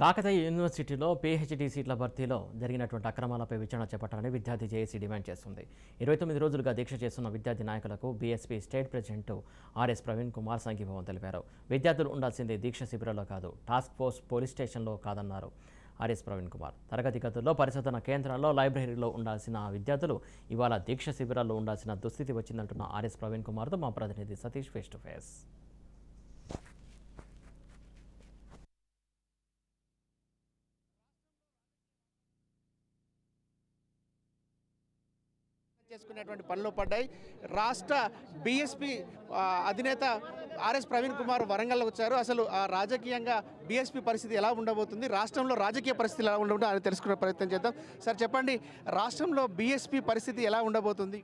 కాకతీయ యూనివర్సిటీలో పీహెచ్డీ సీట్ల భర్తీలో జరిగినటువంటి అక్రమాలపై విచారణ చేపట్టాలని విద్యార్థి జేఏసీ డిమాండ్ చేస్తుంది. ఇరవై తొమ్మిది రోజులుగా దీక్ష చేస్తున్న విద్యార్థి నాయకులకు BSP state president R S Praveen Kumar సంఘీభావం తెలిపారు. విద్యార్థులు ఉండాల్సింది దీక్ష శిబిరంలో కాదు టాస్క్ ఫోర్స్ పోలీస్ స్టేషన్లో కాదన్నారు ఆర్ఎస్ ప్రవీణ్ కుమార్. తరగతి గదుల్లో పరిశోధన కేంద్రాల్లో లైబ్రరీలో ఉండాల్సిన విద్యార్థులు ఇవాళ దీక్ష శిబిరాల్లో ఉండాల్సిన దుస్థితి వచ్చిందంటున్న ఆర్ఎస్ ప్రవీణ్ కుమార్తో మా ప్రతినిధి సతీష్ ఫేస్ టు ఫేస్ చేసుకునేటువంటి పనులు పడ్డాయి. రాష్ట్ర బీఎస్పీ అధినేత ఆర్ఎస్ ప్రవీణ్ కుమార్ వరంగల్ వచ్చారు. అసలు ఆ రాజకీయంగా బీఎస్పీ పరిస్థితి ఎలా ఉండబోతుంది? రాష్ట్రంలో రాజకీయ పరిస్థితి ఎలా ఉండబోతుంది అని తెలుసుకునే ప్రయత్నం చేద్దాం. సార్ చెప్పండి రాష్ట్రంలో బీఎస్పీ పరిస్థితి ఎలా ఉండబోతుంది?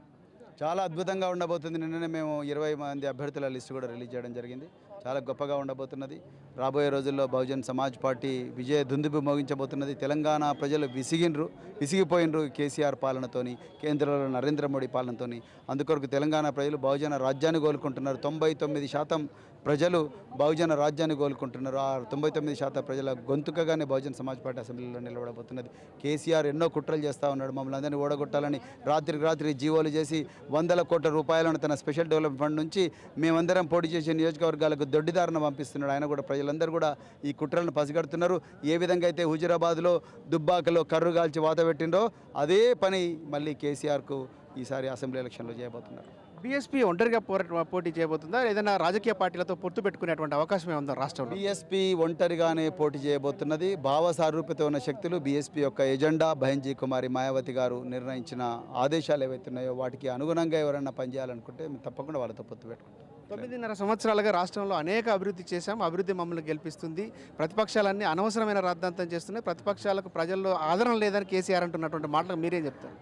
చాలా అద్భుతంగా ఉండబోతుంది. నిన్ననే మేము ఇరవై మంది అభ్యర్థుల లిస్టు కూడా రిలీజ్ చేయడం జరిగింది. చాలా గొప్పగా ఉండబోతున్నది. రాబోయే రోజుల్లో బహుజన్ సమాజ్ పార్టీ విజయ దుందుబి మోగించబోతున్నది. తెలంగాణ ప్రజలు విసిగినరు విసిగిపోయినరు కేసీఆర్ పాలనతోని కేంద్రంలో నరేంద్ర మోడీ పాలనతోని. అందుకొరకు తెలంగాణ ప్రజలు బహుజన రాజ్యాన్ని కోలుకుంటున్నారు. తొంభై తొమ్మిది శాతం ప్రజలు బహుజన రాజ్యాన్ని కోలుకుంటున్నారు. ఆ తొంభై తొమ్మిది శాతం ప్రజల గొంతుకగానే బహుజన సమాజ్ పార్టీ అసెంబ్లీలో నిలబడబోతున్నది. కేసీఆర్ ఎన్నో కుట్రలు చేస్తూ ఉన్నాడు. మమ్మల్ని అందరినీ ఓడగొట్టాలని రాత్రికి రాత్రి జీవోలు చేసి వందల కోట్ల రూపాయలను తన స్పెషల్ డెవలప్మెంట్ ఫండ్ నుంచి మేమందరం పోటీ చేసే నియోజకవర్గాలకు దొడ్డిదారిన పంపిస్తున్నాడు. ఆయన కూడా ప్రజలందరూ కూడా ఈ కుట్రలను పసిగడుతున్నారు. ఏ విధంగా అయితే హుజురాబాద్లో దుబ్బాకలో కర్రు కాల్చి వాత పెట్టిండో అదే పని మళ్ళీ కేసీఆర్కు ఈసారి అసెంబ్లీ ఎలక్షన్లో చేయబోతున్నారు. బీఎస్పీ ఒంటరిగా పోరా పోటీ చేయబోతుందా? ఏదైనా రాజకీయ పార్టీలతో పొత్తు పెట్టుకునేటువంటి అవకాశం ఏముందా రాష్ట్రంలో? బీఎస్పీ ఒంటరిగానే పోటీ చేయబోతున్నది. భావ సారూప్యత ఉన్న శక్తులు బీఎస్పీ యొక్క ఎజెండా భయంజీ కుమారి మాయావతి గారు నిర్ణయించిన ఆదేశాలు ఏవైతే ఉన్నాయో వాటికి అనుగుణంగా ఎవరైనా పనిచేయాలనుకుంటే తప్పకుండా వాళ్ళతో పొత్తు పెట్టుకుంటాం. తొమ్మిదిన్నర సంవత్సరాలుగా రాష్ట్రంలో అనేక అభివృద్ధి చేశాం. అభివృద్ధి మమ్మల్ని గెలిపిస్తుంది. ప్రతిపక్షాలన్నీ అనవసరమైన రాద్ధాంతం చేస్తున్నాయి. ప్రతిపక్షాలకు ప్రజల్లో ఆదరణ లేదని కేసీఆర్ అంటున్నటువంటి మాటలకు మీరేం చెప్తారు?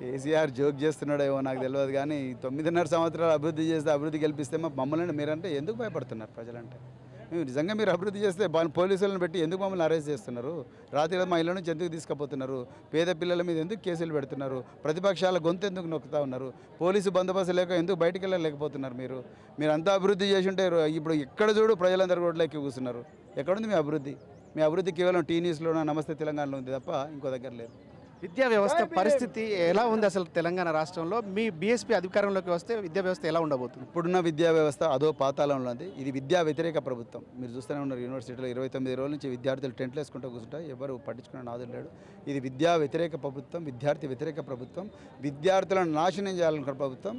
కేసీఆర్ జోక్ చేస్తున్నాడేమో నాకు తెలియదు కానీ తొమ్మిదిన్నర సంవత్సరాలు అభివృద్ధి చేస్తే అభివృద్ధి గెలిపిస్తే మా మమ్మల్ని మీరంటే ఎందుకు భయపడుతున్నారు ప్రజలంటే? నిజంగా మీరు అభివృద్ధి చేస్తే పోలీసులను పెట్టి ఎందుకు మమ్మల్ని అరెస్ట్ చేస్తున్నారు? రాత్రి మా ఇళ్ళ నుంచి ఎందుకు తీసుకుపోతున్నారు? పేద పిల్లల మీద ఎందుకు కేసులు పెడుతున్నారు? ప్రతిపక్షాల గొంతు ఎందుకు నొక్కుతా ఉన్నారు? పోలీసు బందోబస్తు లేక ఎందుకు బయటికి వెళ్ళలేకపోతున్నారు మీరు? మీరు అంతా అభివృద్ధి చేసి ఉంటే ఇప్పుడు ఎక్కడ చూడు ప్రజలందరూ రోడ్లకి కూర్చున్నారు. ఎక్కడుంది మీ అభివృద్ధి? మీ అభివృద్ధి కేవలం టీ న్యూస్లోనో? నమస్తే తెలంగాణలో ఉంది తప్ప ఇంకో దగ్గర లేదు. విద్యా వ్యవస్థ పరిస్థితి ఎలా ఉంది అసలు తెలంగాణ రాష్ట్రంలో? మీ బీఎస్పీ అధికారంలోకి వస్తే విద్యా వ్యవస్థ ఎలా ఉండబోతుంది? ఇప్పుడున్న విద్యా వ్యవస్థ అదో పాతాళంలో ఉంది. ఇది విద్యా వ్యతిరేక ప్రభుత్వం. మీరు చూస్తూనే ఉన్నారు యూనివర్సిటీలో ఇరవై తొమ్మిది రోజుల నుంచి విద్యార్థులు టెంట్లు వేసుకుంటూ కూర్చుంటారు. ఎవరు పట్టించుకునే నాదులు లేడు. ఇది విద్యా వ్యతిరేక ప్రభుత్వం విద్యార్థి వ్యతిరేక ప్రభుత్వం. విద్యార్థులను నాశనం చేయాలనుకున్న ప్రభుత్వం.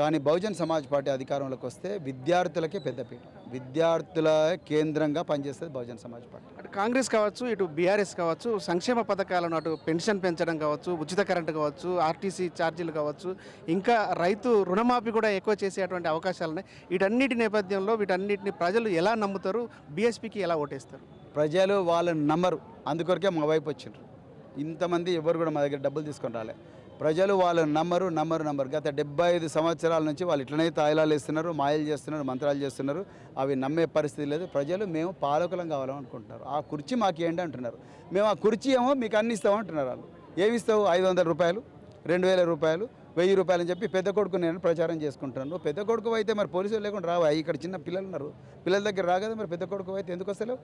కానీ బహుజన్ సమాజ్ పార్టీ అధికారంలోకి వస్తే విద్యార్థులకే పెద్దపీట. విద్యార్థుల కేంద్రంగా పనిచేస్తుంది బహుజన్ సమాజ్ పార్టీ. అటు కాంగ్రెస్ కావచ్చు ఇటు బీఆర్ఎస్ కావచ్చు సంక్షేమ పథకాలను అటు పెన్షన్ పెంచడం కావచ్చు ఉచిత కరెంటు కావచ్చు ఆర్టీసీ ఛార్జీలు కావచ్చు ఇంకా రైతు రుణమాఫీ కూడా ఎక్కువ చేసేటువంటి అవకాశాలు ఉన్నాయి. వీటన్నిటి నేపథ్యంలో వీటన్నిటిని ప్రజలు ఎలా నమ్ముతారు? బీఎస్పీకి ఎలా ఓటేస్తారు? ప్రజలు వాళ్ళని నమ్మరు. అందుకొరకే మా వైపు వచ్చిండ్రు. ఇంతమంది ఎవరు కూడా మా దగ్గర డబ్బులు తీసుకొని రాలే. ప్రజలు వాళ్ళని నమ్మరు నమ్మరు నమ్మరు. గత డెబ్బై ఐదు సంవత్సరాల నుంచి వాళ్ళు ఇట్లనే తాయిలాలు వేస్తున్నారు మాయలు చేస్తున్నారు మంత్రాలు చేస్తున్నారు. అవి నమ్మే పరిస్థితి లేదు. ప్రజలు మేము పాలకులం కావాలనుకుంటున్నారు ఆ కుర్చీ మాకు ఏంటి అంటున్నారు. మేము ఆ కుర్చీ ఏమో మీకు అన్ని ఇస్తాం అంటున్నారు వాళ్ళు. ఏమి ఇస్తావు? ఐదు వందల రూపాయలు రెండు వేల రూపాయలు వెయ్యి రూపాయలు అని చెప్పి పెద్ద కొడుకు నేను ప్రచారం చేసుకుంటున్నాను. పెద్ద కొడుకు అయితే మరి పోలీసులు లేకుండా రావా? ఇక్కడ చిన్న పిల్లలు ఉన్నారు. పిల్లల దగ్గర రాగదా మరి పెద్ద కొడుకు అయితే? ఎందుకు వస్తలేవు?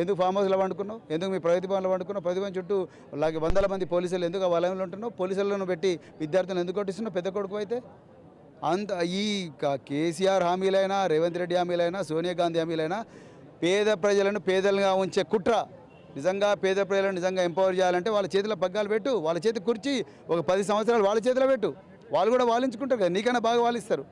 ఎందుకు ఫామ్ హౌస్లో వండుకున్నావు? ఎందుకు మీ ప్రగతి భవన్లో వండుకున్నావు? ప్రతి భవన్ చుట్టూ అలాగే వందల మంది పోలీసులు ఎందుకు ఆ వలయంలో ఉంటున్నావు? పోలీసులను పెట్టి విద్యార్థులను ఎందుకు కొట్టిస్తున్నావు? పెద్ద కొడుకు అయితే? అంత ఈ కేసీఆర్ హామీలైనా రేవంత్ రెడ్డి హామీలైనా సోనియా గాంధీ హామీలైనా పేద ప్రజలను పేదలుగా ఉంచే కుట్ర. నిజంగా పేద ప్రజలను నిజంగా ఎంపవర్ చేయాలంటే వాళ్ళ చేతిలో పగ్గాలు పెట్టు. వాళ్ళ చేతి కుర్చి ఒక పది సంవత్సరాలు వాళ్ళ చేతిలో పెట్టు. వాళ్ళు కూడా వాలించుకుంటారు కదా. నీకైనా బాగా వాలిస్తారు.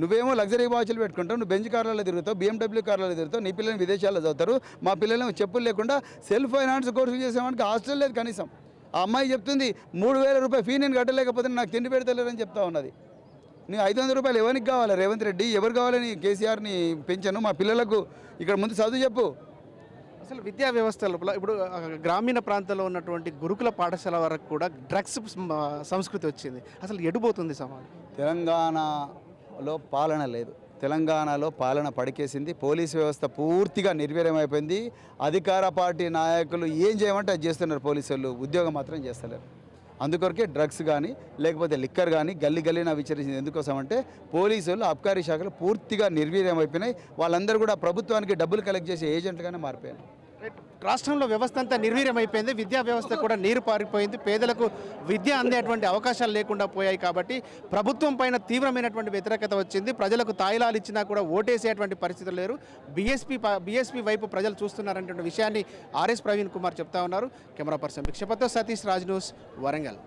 నువ్వేమో లగ్జరీ వాచ్లు పెట్టుకుంటావు నువ్వు బెంచ్ కార్లలో తిరుగుతావు బీఎండబ్ల్యూ కార్లలో తిరుగుతావు నీ పిల్లల్ని విదేశాల్లో చదువుతారు. మా పిల్లలు చెప్పులు లేకుండా సెల్ఫ్ ఫైనాన్స్ కోర్సు చేసేవానికి హాస్టల్ లేదు కనీసం. ఆ అమ్మాయి చెప్తుంది మూడు వేల రూపాయల ఫీ నేను కట్టలేకపోతే నాకు తిండి పెడతలేరని చెప్తా ఉన్నది. నీ ఐదు వందల రూపాయలు ఎవరికి కావాలి? రేవంత్ రెడ్డి ఎవరు కావాలని కేసీఆర్ని పెంచాను మా పిల్లలకు ఇక్కడ ముందు చదువు చెప్పు. అసలు విద్యా వ్యవస్థ లోపల ఇప్పుడు గ్రామీణ ప్రాంతాల్లో ఉన్నటువంటి గురుకుల పాఠశాల వరకు కూడా డ్రగ్స్ సంస్కృతి వచ్చింది. అసలు ఎడిపోతుంది సమాజం? లో పాలన లేదు. తెలంగాణలో పాలన పడికేసింది. పోలీస్ వ్యవస్థ పూర్తిగా నిర్వీర్యమైపోయింది. అధికార పార్టీ నాయకులు ఏం చేయమంటే అది చేస్తున్నారు పోలీసు వాళ్ళు ఉద్యోగం మాత్రం చేస్తలేరు. అందుకొరకే డ్రగ్స్ కానీ లేకపోతే లిక్కర్ కానీ గల్లి గల్లీన విచరించింది. ఎందుకోసం అంటే పోలీసులు అబ్కారీ శాఖలు పూర్తిగా నిర్వీర్యమైపోయినాయి. వాళ్ళందరూ కూడా ప్రభుత్వానికి డబ్బులు కలెక్ట్ చేసే ఏజెంట్లుగానే మారిపోయారు. రాష్ట్రంలో వ్యవస్థ అంతా నిర్వీర్యమైపోయింది విద్యా వ్యవస్థ కూడా నీరు పారిపోయింది పేదలకు విద్య అందేటువంటి అవకాశాలు లేకుండా పోయాయి కాబట్టి ప్రభుత్వం పైన తీవ్రమైనటువంటి వ్యతిరేకత వచ్చింది. ప్రజలకు తాయిలాలు ఇచ్చినా కూడా ఓటేసేటువంటి పరిస్థితులు లేరు. బీఎస్పీ బీఎస్పీ వైపు ప్రజలు చూస్తున్నారనేటువంటి విషయాన్ని ఆర్ఎస్ ప్రవీణ్ కుమార్ చెప్తా ఉన్నారు. కెమెరా పర్సన్ భిక్షపతో సతీష్ రాజ్ న్యూస్ వరంగల్.